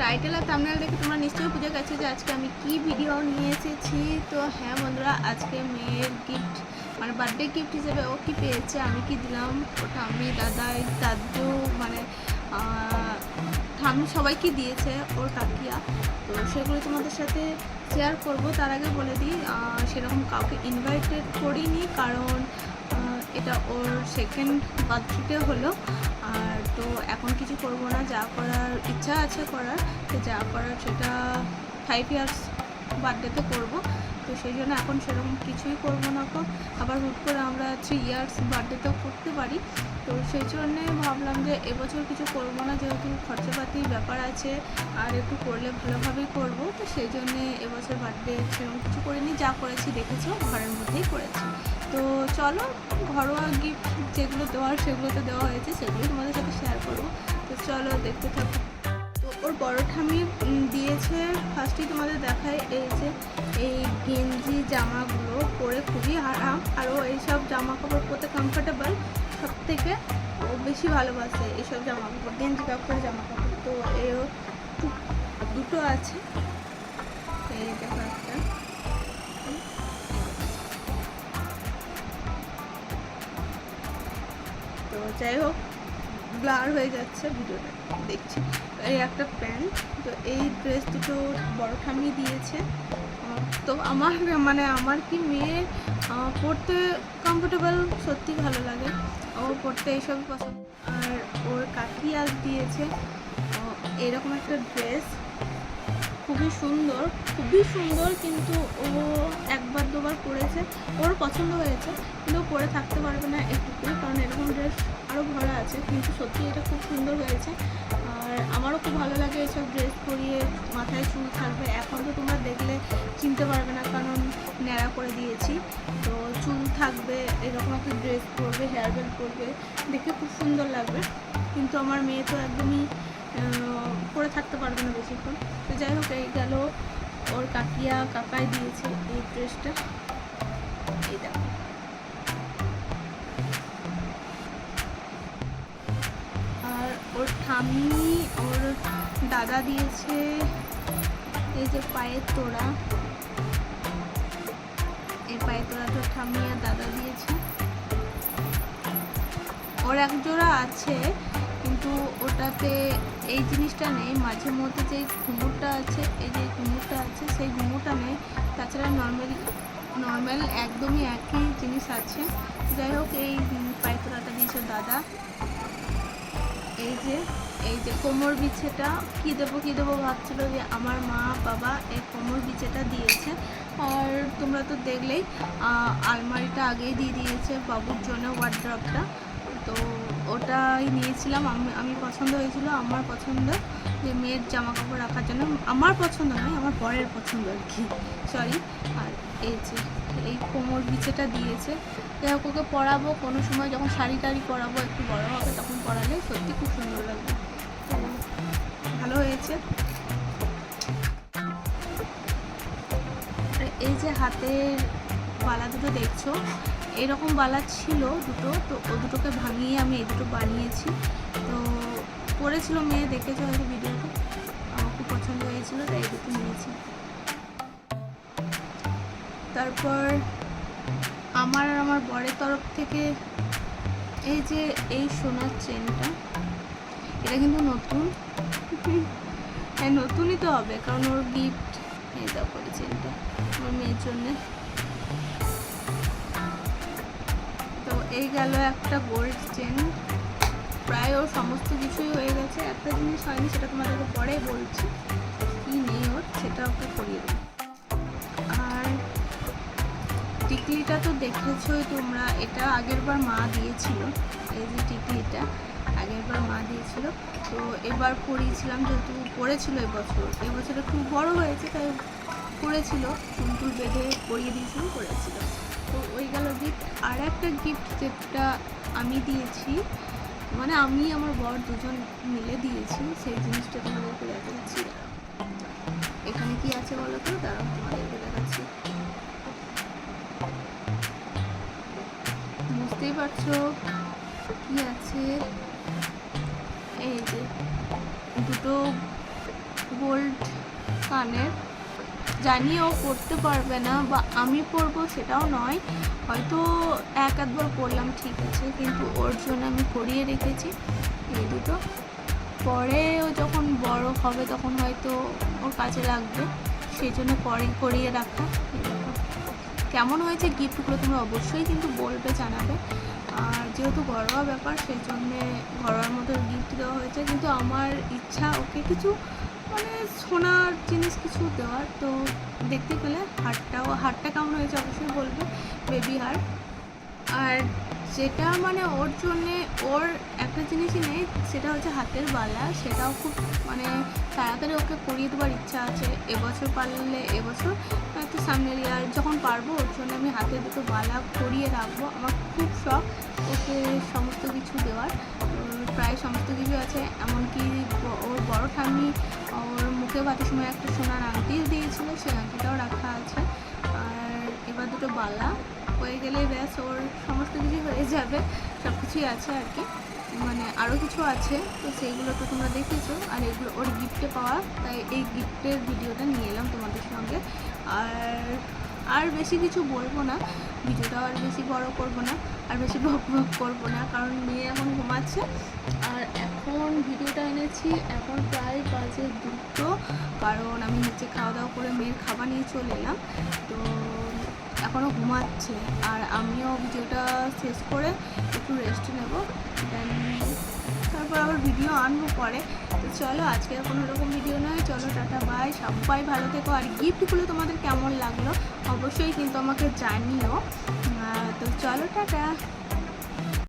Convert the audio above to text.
Title আর thumbnail দেখে তোমরা নিশ্চয়ই বুঝে গেছো যে আজকে আমি কি ভিডিও নিয়ে এসেছি। তো হ্যাঁ বন্ধুরা, আজকে মেয়ের গিফট মানে বার্থডে গিফট হিসেবে ও কি পেয়েছে, আমি কি দিলাম? ওটা আমি, দাদা, দাদু মানে ঠাম্মি সবাইকে দিয়েছে? ওর কাকিয়া। তো সেগুলো তোমাদের সাথে শেয়ার করব। তার আগে বলে দিই সেরকম কাউকে ইনভাইটেড করিনি, কারণ এটা ওর সেকেন্ড বার্থডেতে হলো। আর তো এখন কিছু করব না, যা করার ইচ্ছা আছে করার, তো যা করার সেটা ফাইভ ইয়ার্স বার্থডেতে করব। তো সেই জন্য এখন সেরকম কিছুই করব না আবার হুট করে আমরা থ্রি ইয়ার্স বার্থডেতেও করতে পারি। তো সেই জন্যে ভাবলাম যে এবছর কিছু করব না, যেহেতু খরচাপাতির ব্যাপার আছে, আর একটু করলে ভালোভাবেই করব। তো সেই জন্যে এবছর বার্থডে সেরকম কিছু করিনি, যা করেছি দেখেছ ঘরের মধ্যেই করেছি। তো চলো, ঘরোয়া গিফট যেগুলো দেওয়ার সেগুলো তো দেওয়া হয়েছে, সেগুলো তোমাদের সাথে শেয়ার করব। তো চলো, দেখতে থাকো। তো ওর বড় ঠামি দিয়েছে ফার্স্টেই তোমাদের দেখায় এই যে, এই গেঞ্জি জামাগুলো পরে খুবই আরাম আর ও এইসব জামা কাপড় পরতে কমফোর্টেবল সব থেকে ও বেশি ভালোবাসে এইসব জামা কাপড় গেঞ্জি কাপড় জামা কাপড় তো এও দুটো আছে। তো যাই হোক, ব্লার হয়ে যাচ্ছে ভিডিওটা, দেখছি। এই একটা প্যান্ট, তো এই ড্রেস দুটো বড় ঠামি দিয়েছে। তো আমার মানে আমার কি মেয়ে পরতে কমফোর্টেবল সত্যি ভালো লাগে। ও পরতে এইসবই পছন্দ আর ওর কাকি আজ দিয়েছে এরকম একটা ড্রেস খুবই সুন্দর খুবই সুন্দর, কিন্তু ও একবার দুবার পরেছে ওর পছন্দ হয়েছে, কিন্তু পরে থাকতে পারবে না একটুকুই কারণ এরকম ড্রেস আরও ভরা আছে। কিন্তু সত্যি এটা খুব সুন্দর হয়েছে। আর আমারও খুব ভালো লাগে এসব ড্রেস পরিয়ে, মাথায় চুল থাকবে। এখন তো তোমরা দেখলে চিনতে পারবে না, কারণ ন্যাড়া করে দিয়েছি। তো চুল থাকবে, এরকম একটা ড্রেস পরবে হেয়ার বেল্ট পরবে। দেখে খুব সুন্দর লাগবে। কিন্তু আমার মেয়ে তো একদমই পরে থাকতে পারবে না বেশিক্ষণ। তো যাই হোক, এই গেল ওর কাকিয়া কাকাই দিয়েছে এই ড্রেসটা এই দেখো। আর ওর ঠামি ওর দাদা দিয়েছে এই যে পায়ের তোড়া। পায়ের তোড়াটা ঠাম্মি দাদা দিয়েছে। ওর এক জোড়া আছে, কিন্তু ওটাতে এই জিনিসটা নেই। মাঝে মধ্যে যে ঘুমুরটা আছে, এই যে ঘুমুরটা আছে, সেই ঘুমুরটা নেই। তাছাড়া নর্মালি, নর্মাল একদমই একই জিনিস আছে। যাই হোক, এই পায়তোড়াটা দিয়েছে দাদা। এই যে এই যে কোমর বিছেটা, কী দেবো কী দেবো ভাবছিল যে আমার মা, বাবা এই কোমর বিছেটা দিয়েছে। আর তোমরা তো দেখলেই আলমারিটা আগেই দিয়ে দিয়েছে বাবুর জন্য ওয়ার্ড্রপটা তো ওটাই নিয়েছিলাম। আমি আমি পছন্দ হয়েছিল। আমার পছন্দ যে মেয়ের জামা কাপড় রাখার জন্য। আমার পছন্দ নয়, আমার বরের পছন্দ আর কি। সরি আর এই যে, এই কোমর বিছেটা দিয়েছে। যাই হোক, ওকে পরাবো। কোনো সময় যখন শাড়ি টাড়ি পরাবো, একটু বড় হবে, তখন পরালে সত্যি খুব সুন্দর লাগবে। ভালো হয়েছে। এই যে হাতের বালা দুটো দেখছ, এরকম বালা ছিল দুটো, তো ও দুটোকে ভাঙিয়ে আমি এই দুটো বানিয়েছি। তো পরেছিল মেয়ে, দেখেছ হয়তো ভিডিওতে? আমার খুব পছন্দ হয়েছিল, তাই দুটো নিয়েছি। তারপর আমার আর আমার বরের তরফ থেকে এই যে এই সোনার চেনটা, এটা কিন্তু নতুন। হ্যাঁ নতুনই তো হবে, কারণ ওর গিফট এই দেখো এই চেনটা আমার মেয়ের জন্যে। তো এই গেল একটা গোল্ড চেন প্রায় ওর সমস্ত কিছুই হয়ে গেছে। একটা জিনিস হয়নি, সেটা তোমাদেরকে পরে বলছি। কি নেই ওর, সেটা ওকে করিয়ে দেবো। আর টিকলিটা তো দেখেছোই তোমরা, এটা আগেরবার মা দিয়েছিল, এই যে টিকলিটা। আগেরবার মা দিয়েছিল। তো এবার পরিয়েছিলাম যেহেতু পড়েছিল এবছর। এবছর একটু বড় হয়েছে, তাই পড়েছিল। চুলটুল বেঁধে পরিয়ে দিয়েছিলাম পড়েছিল। তো ওই গেল গিফট আর একটা গিফট যেটা আমি দিয়েছি মানে আমি আমার বর দুজন মিলে দিয়েছি, সেই জিনিসটা তোমাদেরকে দেখাচ্ছি। এখানে কি আছে বলো তো? দাঁড়াও, তোমাদেরকে দেখাচ্ছি। বুঝতেই পারছ কি আছে? এই যে, দুটো গোল্ড কানের। জানিও পড়তে পারবে না বা আমি পরবো সেটাও নয়, হয়তো এক আধবার পরলাম ঠিক আছে, কিন্তু ওর জন্য আমি করিয়ে রেখেছি এই দুটো। পরে ও যখন বড় হবে তখন হয়তো ওর কাজে লাগবে, সেই জন্য পরে করিয়ে রাখা। কেমন হয়েছে গিফটগুলো তুমি অবশ্যই কিন্তু বলবে, জানাবে। আর যেহেতু ঘরোয়া ব্যাপার সেই জন্যে ঘরোয়ার মতো গিফট দেওয়া হয়েছে। কিন্তু আমার ইচ্ছা ওকে কিছু মানে সোনার জিনিস কিছু দেওয়ার। তো দেখতে পেলে হারটাও, হারটা কেমন হয়েছে অবশ্যই বলবে বেবি হার। আর যেটা মানে ওর জন্যে ওর একটা জিনিসই নেই, সেটা হচ্ছে হাতের বালা। সেটাও খুব মানে তাড়াতাড়ি ওকে করিয়ে দেওয়ার ইচ্ছা আছে। এবছর পারলে, এবছর সামনের ইয়ার যখন পারব, ওর জন্য আমি হাতে দুটো বালা করিয়ে রাখব। আমার খুব শখ ওকে সমস্ত কিছু দেওয়ার। প্রায় সমস্ত কিছু আছে, এমনকি ওর বড় ঠাম্মি ওর মুখে ভাতের সময় একটা সোনার আংটিও দিয়েছিল, সেই আংটিটাও রাখা আছে। আর এবার দুটো বালা হয়ে গেলেই ব্যাস, ওর সমস্ত কিছু হয়ে যাবে সব কিছুই আছে আর কি। মানে আরও কিছু আছে, তো সেইগুলো তো তোমরা দেখেছ। আর এগুলো ওর গিফটে পাওয়া, তাই এই গিফটের ভিডিওটা নিয়ে এলাম তোমাদের সঙ্গে। আর আর বেশি কিছু বলব না। ভিডিওটাও আর বেশি বড় করব না, আর বেশি ভক ভক করব না, কারণ মেয়ে এখন ঘুমাচ্ছে। আর এখন ভিডিওটা এনেছি, এখন প্রায় বাজে দুটো, কারণ আমি নিচে খাওয়া দাওয়া করে মেয়ের খাবার নিয়ে চলে এলাম। তো এখনও ঘুমাচ্ছে। আর আমিও ভিডিওটা শেষ করে একটু রেস্ট নেব। দেন তারপর আবার ভিডিও আনব পরে। তো চলো, আজকে কোনো রকম ভিডিও নয়। চলো, টাটা বাই সবাই ভালো থেকো। আর গিফটগুলো তোমাদের কেমন লাগল? অবশ্যই কিন্তু আমাকে জানিও। তো চলো, টাটা।